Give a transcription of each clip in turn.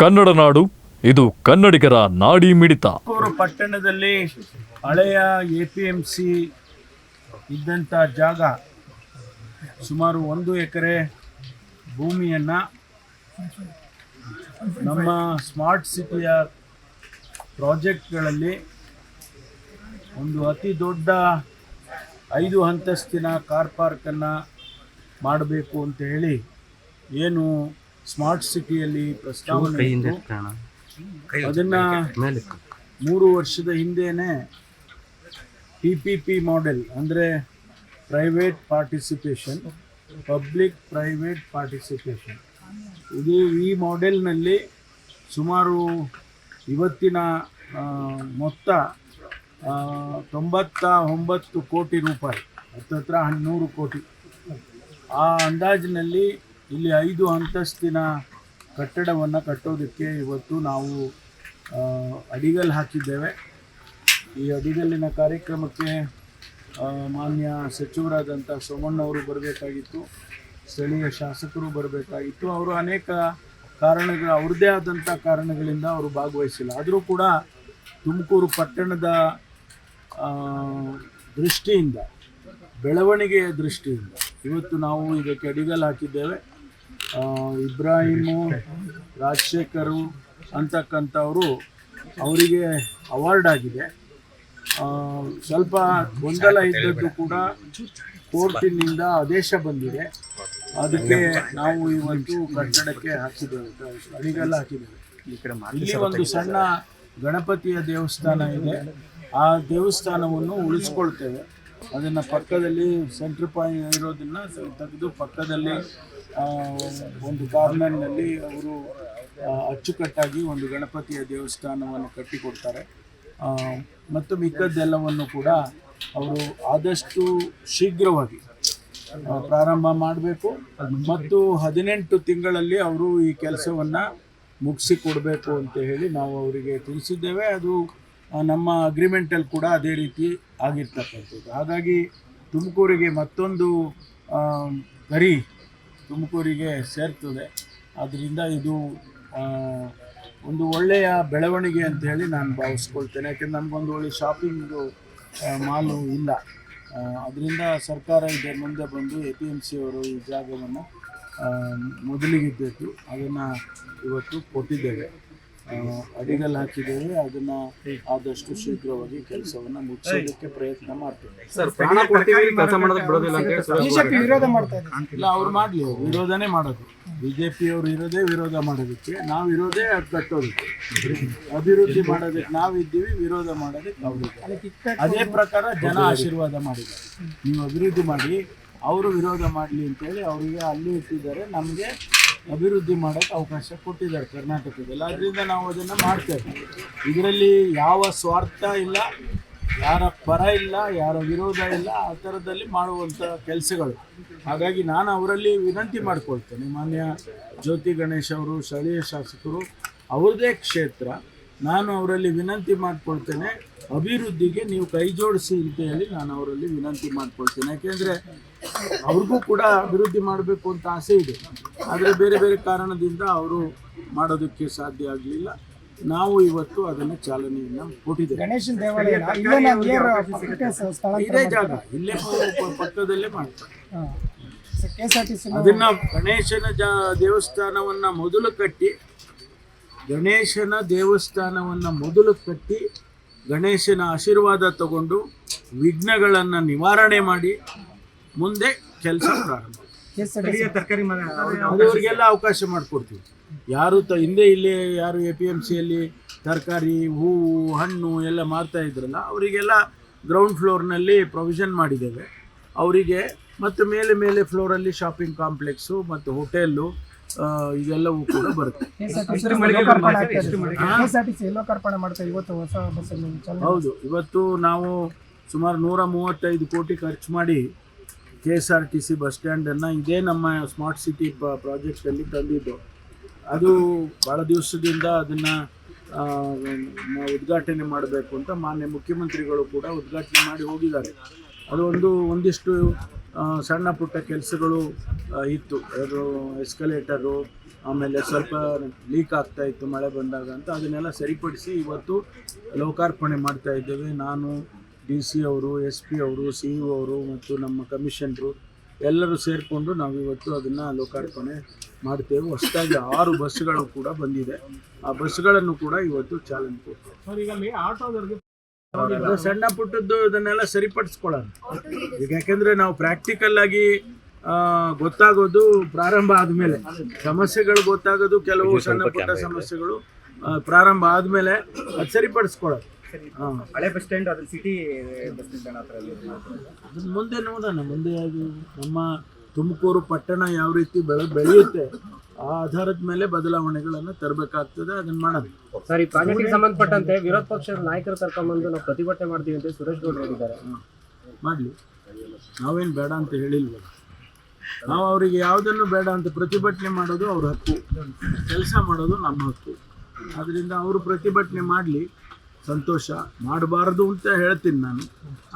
ಕನ್ನಡ ನಾಡು, ಇದು ಕನ್ನಡಿಗರ ನಾಡಿ ಮಿಡಿತ. ಪಟ್ಟಣದಲ್ಲಿ ಹಳೆಯ ಎ ಪಿ ಎಂ ಸಿ ಇದ್ದಂಥ ಜಾಗ ಸುಮಾರು ಒಂದು ಎಕರೆ ಭೂಮಿಯನ್ನು ನಮ್ಮ ಸ್ಮಾರ್ಟ್ ಸಿಟಿಯ ಪ್ರಾಜೆಕ್ಟ್ಗಳಲ್ಲಿ ಒಂದು ಅತಿ ದೊಡ್ಡ ಐದು ಅಂತಸ್ತಿನ ಕಾರ್ ಪಾರ್ಕನ್ನು ಮಾಡಬೇಕು ಅಂತ ಹೇಳಿ ಏನು ಸ್ಮಾರ್ಟ್ ಸಿಟಿಯಲ್ಲಿ ಪ್ರಸ್ತಾವನೆ ಅದನ್ನು ಮೂರು ವರ್ಷದ ಹಿಂದೆಯೇ ಪಿ ಪಿ ಪಿ ಮಾಡೆಲ್ ಅಂದರೆ private participation public private participation ಇದು ಈ ಮಾಡೆಲ್ನಲ್ಲಿ ಸುಮಾರು ಇವತ್ತಿನ ಮೊತ್ತ ತೊಂಬತ್ತ ಒಂಬತ್ತು ಕೋಟಿ ರೂಪಾಯಿ ಹತ್ತತ್ರ ಹನ್ನೂರು ಕೋಟಿ. ಆ ಅಂದಾಜಿನಲ್ಲಿ ಇಲ್ಲಿ ಐದು ಅಂತಸ್ತಿನ ಕಟ್ಟಡವನ್ನು ಕಟ್ಟೋದಕ್ಕೆ ಇವತ್ತು ನಾವು ಅಡಿಗಲ್ ಹಾಕಿದ್ದೇವೆ. ಈ ಅಡಿಗಲ್ಲಿನ ಕಾರ್ಯಕ್ರಮಕ್ಕೆ ಮಾನ್ಯ ಸಚಿವರಾದಂಥ ಸೋಮಣ್ಣವರು ಬರಬೇಕಾಗಿತ್ತು, ಸ್ಥಳೀಯ ಶಾಸಕರು ಬರಬೇಕಾಗಿತ್ತು. ಅವರು ಅನೇಕ ಕಾರಣಗಳು, ಅವ್ರದ್ದೇ ಆದಂಥ ಕಾರಣಗಳಿಂದ ಅವರು ಭಾಗವಹಿಸಿಲ್ಲ. ಆದರೂ ಕೂಡ ತುಮಕೂರು ಪಟ್ಟಣದ ದೃಷ್ಟಿಯಿಂದ, ಬೆಳವಣಿಗೆಯ ದೃಷ್ಟಿಯಿಂದ ಇವತ್ತು ನಾವು ಇದಕ್ಕೆ ಅಡಿಗಲ್ ಹಾಕಿದ್ದೇವೆ. ಇಬ್ರಾಹಿಮು, ರಾಜಶೇಖರು ಅಂತಕ್ಕಂಥವರು ಅವರಿಗೆ ಅವಾರ್ಡ್ ಆಗಿದೆ. ಸ್ವಲ್ಪ ಗೊಂದಲ ಇದ್ದದ್ದು ಕೂಡ ಕೋರ್ಟಿನಿಂದ ಆದೇಶ ಬಂದಿದೆ. ಅದಕ್ಕೆ ನಾವು ಇವತ್ತು ಕಟ್ಟಡಕ್ಕೆ ಹಾಕಿದ್ದೇವೆ. ಅಡಿಗೆಲ್ಲ ಹಾಕಿದ್ದೇವೆ. ಇಲ್ಲಿ ಒಂದು ಸಣ್ಣ ಗಣಪತಿಯ ದೇವಸ್ಥಾನ ಇದೆ. ಆ ದೇವಸ್ಥಾನವನ್ನು ಉಳಿಸ್ಕೊಳ್ತೇವೆ. ಅದನ್ನು ಪಕ್ಕದಲ್ಲಿ ಸೆಂಟ್ರ್ ಪಾಯಿಂಟ್ ಇರೋದನ್ನ ತೆಗೆದು ಪಕ್ಕದಲ್ಲಿ ಒಂದು ಗಾರ್ಮೆಂಟ್ನಲ್ಲಿ ಅವರು ಅಚ್ಚುಕಟ್ಟಾಗಿ ಒಂದು ಗಣಪತಿಯ ದೇವಸ್ಥಾನವನ್ನು ಕಟ್ಟಿಕೊಡ್ತಾರೆ. ಮತ್ತು ಮಿಕ್ಕದ್ದೆಲ್ಲವನ್ನು ಕೂಡ ಅವರು ಆದಷ್ಟು ಶೀಘ್ರವಾಗಿ ಪ್ರಾರಂಭ ಮಾಡಬೇಕು. ಮತ್ತು ಹದಿನೆಂಟು ತಿಂಗಳಲ್ಲಿ ಅವರು ಈ ಕೆಲಸವನ್ನು ಮುಗಿಸಿ ಕೊಡಬೇಕು ಅಂತ ಹೇಳಿ ನಾವು ಅವರಿಗೆ ತಿಳಿಸಿದ್ದೇವೆ. ಅದು ನಮ್ಮ ಅಗ್ರಿಮೆಂಟಲ್ಲಿ ಕೂಡ ಅದೇ ರೀತಿ ಆಗಿರ್ತಕ್ಕಂಥದ್ದು. ಹಾಗಾಗಿ ತುಮಕೂರಿಗೆ ಮತ್ತೊಂದು ಗರಿ ತುಮಕೂರಿಗೆ ಸೇರ್ತದೆ. ಆದ್ದರಿಂದ ಇದು ಒಂದು ಒಳ್ಳೆಯ ಬೆಳವಣಿಗೆ ಅಂತ ಹೇಳಿ ನಾನು ಭಾವಿಸ್ಕೊಳ್ತೇನೆ. ಯಾಕೆಂದ್ರೆ ನಮಗೊಂದು ಒಳ್ಳೆ ಶಾಪಿಂಗು ಮಾಲು ಇಲ್ಲ. ಅದರಿಂದ ಸರ್ಕಾರ ಇದೆ, ಮುಂದೆ ಬಂದು ಎ ಪಿ ಎಂ ಸಿ ಅವರು ಈ ಜಾಗವನ್ನು ಮೊದಲಿಗಿದ್ದದ್ದು ಅದನ್ನು ಇವತ್ತು ಕೊಟ್ಟಿದ್ದೇವೆ. ಆ, ಅಡಿಗಲ್ ಹಾಕಿದ್ದೇವೆ ಅದನ್ನ ಆದಷ್ಟು ಶೀಘ್ರವಾಗಿ ಕೆಲಸವನ್ನ ಮುಗಿಸೋದಕ್ಕೆ ಪ್ರಯತ್ನ ಮಾಡ್ತೇವೆ. ಸರ್ ಪ್ರಾಣ ಕೆಲಸ ಮಾಡೋದಕ್ಕೆ ಬಿಡೋದಿಲ್ಲ ಅಂತ ಹೇಳಿ ಸುರೇಶ್ ಬಿಜೆಪಿ ವಿರೋಧ ಮಾಡ್ತಾ ಇದೆ. ಇಲ್ಲ ಅವ್ರು ಮಾಡಲಿ ವಿರೋಧನೇ ಮಾಡೋದು. ಬಿಜೆಪಿ ಅವರು ಇರೋದೇ ವಿರೋಧ ಮಾಡೋದಕ್ಕೆ ನಾವು ಇರೋದೇ ಅದು ಕಟ್ಟೋದಕ್ಕೆ. ಅಭಿವೃದ್ಧಿ ಮಾಡೋದಕ್ಕೆ ನಾವು ಇದ್ದೀವಿ ವಿರೋಧ ಮಾಡೋದಕ್ಕೆ ಅವ್ರಿದ್ದಾರೆ ಅದೇ ಪ್ರಕಾರ ಜನ ಆಶೀರ್ವಾದ ಮಾಡಿದ್ದಾರೆ. ನೀವು ಅಭಿವೃದ್ಧಿ ಮಾಡಿ ಅವರು ವಿರೋಧ ಮಾಡಲಿ ಅಂತೇಳಿ ಅವರಿಗೆ ಅಲ್ಲಿ ಇಟ್ಟಿದ್ದಾರೆ. ನಮಗೆ ಅಭಿವೃದ್ಧಿ ಮಾಡೋಕ್ಕೆ ಅವಕಾಶ ಕೊಟ್ಟಿದ್ದಾರೆ ಕರ್ನಾಟಕದಲ್ಲಿ. ಅದರಿಂದ ನಾವು ಅದನ್ನು ಮಾಡ್ತೇವೆ. ಇದರಲ್ಲಿ ಯಾವ ಸ್ವಾರ್ಥ ಇಲ್ಲ, ಯಾರ ಪರ ಇಲ್ಲ, ಯಾರ ವಿರೋಧ ಇಲ್ಲ, ಆ ಥರದಲ್ಲಿ ಮಾಡುವಂಥ ಕೆಲಸಗಳು. ಹಾಗಾಗಿ ನಾನು ಅವರಲ್ಲಿ ವಿನಂತಿ ಮಾಡಿಕೊಳ್ತೇನೆ. ಮಾನ್ಯ ಜ್ಯೋತಿ ಗಣೇಶ್ ಅವರು, ಸ್ಥಳೀಯ ಶಾಸಕರು, ಅವ್ರದ್ದೇ ಕ್ಷೇತ್ರ. ನಾನು ಅವರಲ್ಲಿ ವಿನಂತಿ ಮಾಡ್ಕೊಳ್ತೇನೆ. ಅಭಿವೃದ್ಧಿಗೆ ನೀವು ಕೈ ಜೋಡಿಸಿ ಅಂತ ಹೇಳಿ ನಾನು ಅವರಲ್ಲಿ ವಿನಂತಿ ಮಾಡ್ಕೊಳ್ತೇನೆ. ಯಾಕೆಂದರೆ ಅವ್ರಿಗೂ ಕೂಡ ಅಭಿವೃದ್ಧಿ ಮಾಡಬೇಕು ಅಂತ ಆಸೆ ಇದೆ. ಆದರೆ ಬೇರೆ ಬೇರೆ ಕಾರಣದಿಂದ ಅವರು ಮಾಡೋದಕ್ಕೆ ಸಾಧ್ಯ ಆಗಲಿಲ್ಲ. ನಾವು ಇವತ್ತು ಅದನ್ನು ಚಾಲನೆಯನ್ನು ಕೊಟ್ಟಿದ್ದೇವೆ. ಗಣೇಶನ್ ದೇವಾಲಯ ಇದೇ ಜಾಗ. ಇಲ್ಲೇ ಪಕ್ಕದಲ್ಲೇ ಮಾಡ್ತಾರೆ. ಅದನ್ನ ಗಣೇಶನ ಜಾ ದೇವಸ್ಥಾನವನ್ನ ಮೊದಲು ಕಟ್ಟಿ ಗಣೇಶನ ದೇವಸ್ಥಾನವನ್ನು ಮೊದಲು ಕಟ್ಟಿ ಗಣೇಶನ ಆಶೀರ್ವಾದ ತಗೊಂಡು ವಿಘ್ನಗಳನ್ನು ನಿವಾರಣೆ ಮಾಡಿ ಮುಂದೆ ಕೆಲಸ ಪ್ರಾರಂಭ. ಅದವರಿಗೆಲ್ಲ ಅವಕಾಶ ಮಾಡಿಕೊಡ್ತೀವಿ. ಯಾರು ತ ಹಿಂದೆ ಇಲ್ಲೇ ಯಾರು ಎ ಪಿ ಎಂ ಸಿಯಲ್ಲಿ ತರಕಾರಿ ಹೂವು ಹಣ್ಣು ಎಲ್ಲ ಮಾರ್ತಾ ಇದ್ರಲ್ಲ ಅವರಿಗೆಲ್ಲ ಗ್ರೌಂಡ್ ಫ್ಲೋರ್ನಲ್ಲಿ ಪ್ರೊವಿಷನ್ ಮಾಡಿದ್ದೇವೆ. ಅವರಿಗೆ ಮತ್ತು ಮೇಲೆ ಮೇಲೆ ಫ್ಲೋರಲ್ಲಿ ಶಾಪಿಂಗ್ ಕಾಂಪ್ಲೆಕ್ಸು ಮತ್ತು ಹೋಟೆಲ್ಲು ಇದೆಲ್ಲವೂ ಕೂಡ ಬರುತ್ತೆ K S R T C ಲೋಕಾರ್ಪಣೆ ಆಗ್ತಾ ಇದೆ K S R T C ಲೋಕಾರ್ಪಣೆ ಮಾಡ್ತಾ ಇವತ್ತು ಹೊಸ ಹೌದು ಇವತ್ತು ನಾವು ಸುಮಾರು ನೂರ ಮೂವತ್ತೈದು ಕೋಟಿ ಖರ್ಚು ಮಾಡಿ K S R T C bus ಸ್ಟ್ಯಾಂಡನ್ನು ಇದೇ ನಮ್ಮ ಸ್ಮಾರ್ಟ್ ಸಿಟಿ ಪ್ರಾಜೆಕ್ಟ್ ಪ್ರಾಜೆಕ್ಟಲ್ಲಿ ತಂದಿದ್ದು ಅದು ಭಾಳ ದಿವಸದಿಂದ ಅದನ್ನು ಉದ್ಘಾಟನೆ ಮಾಡಬೇಕು ಅಂತ ಮಾನ್ಯ ಮುಖ್ಯಮಂತ್ರಿಗಳು ಕೂಡ ಉದ್ಘಾಟನೆ ಮಾಡಿ ಹೋಗಿದ್ದಾರೆ ಅದು ಒಂದು ಒಂದಿಷ್ಟು ಸಣ್ಣ ಪುಟ್ಟ ಕೆಲಸಗಳು ಇತ್ತು. ಅದು ಎಸ್ಕಲೇಟರು ಆಮೇಲೆ ಸ್ವಲ್ಪ ಲೀಕ್ ಆಗ್ತಾ ಇತ್ತು ಮಳೆ ಬಂದಾಗ ಅಂತ. ಅದನ್ನೆಲ್ಲ ಸರಿಪಡಿಸಿ ಇವತ್ತು ಲೋಕಾರ್ಪಣೆ ಮಾಡ್ತಾ ಇದ್ದೇವೆ. ನಾನು ಡಿ ಸಿ ಅವರು ಎಸ್ ಪಿ ಅವರು ಸಿ ಇ ಅವರು ಮತ್ತು ನಮ್ಮ ಕಮಿಷನರು ಎಲ್ಲರೂ ಸೇರಿಕೊಂಡು ನಾವು ಇವತ್ತು ಅದನ್ನು ಲೋಕಾರ್ಪಣೆ ಮಾಡ್ತೇವೆ. ಹೊಸದಾಗಿ ಆರು ಬಸ್ಗಳು ಕೂಡ ಬಂದಿದೆ. ಆ ಬಸ್ಗಳನ್ನು ಕೂಡ ಇವತ್ತು ಚಾಲನೆ ಕೊಡ್ತೇವೆ. ಸಣ್ಣ ಪುಟ್ಟದ್ದು ಇದನ್ನೆಲ್ಲ ಸರಿಪಡಿಸ್ಕೊಳ್ಳೋಣ ಈಗ ಯಾಕೆಂದ್ರೆ ನಾವು ಪ್ರಾಕ್ಟಿಕಲ್ ಆಗಿ ಗೊತ್ತಾಗೋದು ಪ್ರಾರಂಭ ಆದಮೇಲೆ. ಸಮಸ್ಯೆಗಳು ಗೊತ್ತಾಗೋದು ಕೆಲವು ಸಣ್ಣ ಪುಟ್ಟ ಸಮಸ್ಯೆಗಳು ಆ, ಪ್ರಾರಂಭ ಆದಮೇಲೆ ಅದು ಸರಿಪಡಿಸ್ಕೊಳ್ಳೋದು. ಹಳೆ ಬಸ್ ಸ್ಟ್ಯಾಂಡ್ ಅದು ಸಿಟಿ ಬಸ್ ಹತ್ರ ಅದನ್ನ ಮುಂದೆ ನೋಡೋಣ ಮುಂದೆ ಅದು ನಮ್ಮ ತುಮಕೂರು ಪಟ್ಟಣ ಯಾವ ರೀತಿ ಬೆಳೆ ಬೆಳೆಯುತ್ತೆ ಆ ಆಧಾರದ ಮೇಲೆ ಬದಲಾವಣೆಗಳನ್ನು ತರಬೇಕಾಗ್ತದೆ ಅದನ್ನ ಮಾಡೋದು ಸರಿ ಪ್ರಾಜೆಕ್ಟ್ ಪ್ರಾಜೆಕ್ಟ್ಗೆ ಸಂಬಂಧಪಟ್ಟಂತೆ ವಿರೋಧ ಪಕ್ಷದ ನಾಯಕರು ಕರ್ಕೊಂಡ್ಬಂದು ನಾವು ಪ್ರತಿಭಟನೆ ಮಾಡ್ತೀವಿ ಅಂತ ಸುರೇಶ್ ಗೌಡ್ರು ಹೇಳಿದ್ದಾರೆ. ಮಾಡಲಿ. ನಾವೇನು ಬೇಡ ಅಂತ ಹೇಳಿಲ್ವಲ್ಲ. ನಾವು ಅವರಿಗೆ ಯಾವುದನ್ನು ಬೇಡ ಅಂತ ಪ್ರತಿಭಟನೆ ಮಾಡೋದು ಅವ್ರ ಹಕ್ಕು. ಕೆಲಸ ಮಾಡೋದು ನಮ್ಮ ಹಕ್ಕು. ಅದರಿಂದ ಅವರು ಪ್ರತಿಭಟನೆ ಮಾಡಲಿ ಸಂತೋಷ ಮಾಡಬಾರ್ದು ಅಂತ ಹೇಳ್ತೀನಿ ನಾನು.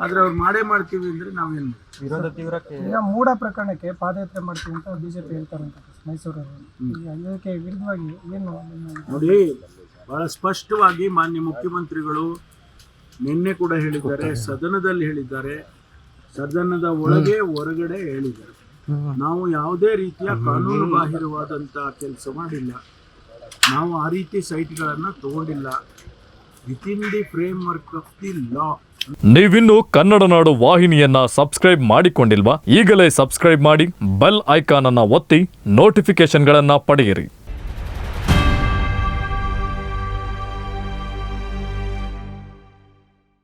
ಆದರೆ ಅವ್ರು ಮಾಡೇ ಮಾಡ್ತೀವಿ ಅಂದರೆ ನಾವೇನು ವಿರೋಧ ತೀವ್ರಕ್ಕೆ ಈಗ ಮೂಡ ಪ್ರಕರಣಕ್ಕೆ ಪಾದಯಾತ್ರೆ ಮಾಡ್ತೀವಿ ಅಂತ ಬಿಜೆಪಿ ಹೇಳ್ತಾರಂತ ಮೈಸೂರಲ್ಲಿ ಈಗ ಇದಕ್ಕೆ ವಿರುದ್ಧವಾಗಿ ಏನು ನೋಡಿ ಬಹಳ ಸ್ಪಷ್ಟವಾಗಿ ಮಾನ್ಯ ಮುಖ್ಯಮಂತ್ರಿಗಳು ನಿನ್ನೆ ಕೂಡ ಹೇಳಿದ್ದಾರೆ ಸದನದಲ್ಲಿ ಹೇಳಿದ್ದಾರೆ ಸದನದ ಒಳಗೆ ಹೊರಗಡೆ ಹೇಳಿದ್ದಾರೆ. ನಾವು ಯಾವುದೇ ರೀತಿಯ ಕಾನೂನು ಬಾಹಿರವಾದಂಥ ಕೆಲಸ ಮಾಡಿಲ್ಲ. ನಾವು ಆ ರೀತಿ ಸೈಟ್ಗಳನ್ನು ತಗೊಂಡಿಲ್ಲ. Within the framework of the law ನೀವಿನ್ನು ಕನ್ನಡ ನಾಡು ವಾಹಿನಿಯನ್ನ ಸಬ್ಸ್ಕ್ರೈಬ್ ಮಾಡಿಕೊಂಡಿಲ್ವಾ? ಈಗಲೇ ಸಬ್ಸ್ಕ್ರೈಬ್ ಮಾಡಿ ಬೆಲ್ ಐಕಾನ್ ಅನ್ನ ಒತ್ತಿ ನೋಟಿಫಿಕೇಶನ್ಗಳನ್ನ ಪಡೆಯಿರಿ.